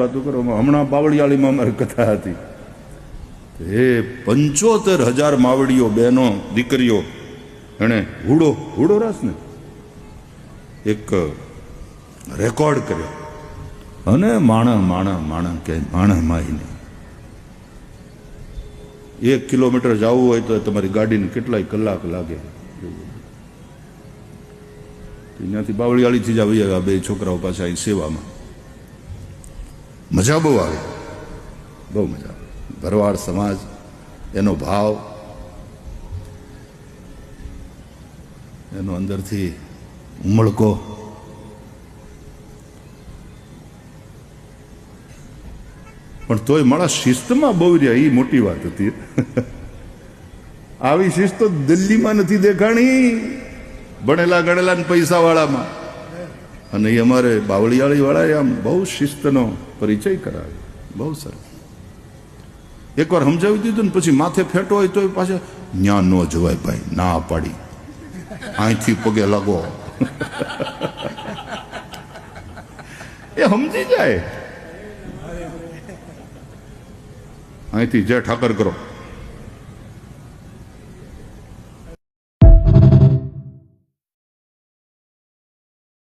વાતો કરો હમણાં બાવળિયાળીમાં અમારી કથા હતી. એ પંચોતેર હજાર માવડીઓ બહેનો, દીકરીઓ, એણે હુડો હુડો રાસ ને એક રેકોર્ડ કર્યો. અને માણા માણા માણા કે માણા નહીં એક કિલોમીટર જવું હોય તો તમારી ગાડીને કેટલાય કલાક લાગે. ત્યાંથી બાવળિયાળીથી જ આવી આવ્યા બે છોકરાઓ પાછા અહીં સેવામાં. મજા બહુ આવે. બહુ મજા આવે. ભરવાડ સમાજ, એનો ભાવ, એનો અંદરથી ઉમળકો. પણ તોય મારા શિસ્તમાં બહુ રહ્યા એ મોટી વાત હતી. આવી શિસ્ત દિલ્હીમાં નથી દેખાણી. ભણેલા ગણેલા પૈસા વાળામાં અને એ અમારે બાવળિયાળીવાળાએ આમ બહુ શિસ્તનો પરિચય કરાવ્યો. બહુ સરસ. એકવાર સમજાવી દીધું ને પછી માથે ફેટો હોય તો પાછા, ન્યા ન જવાય ભાઈ, ના પાડી. અહીંથી પગે લાગો. એ સમજી જાય. અહીંથી જય ઠાકર કરો.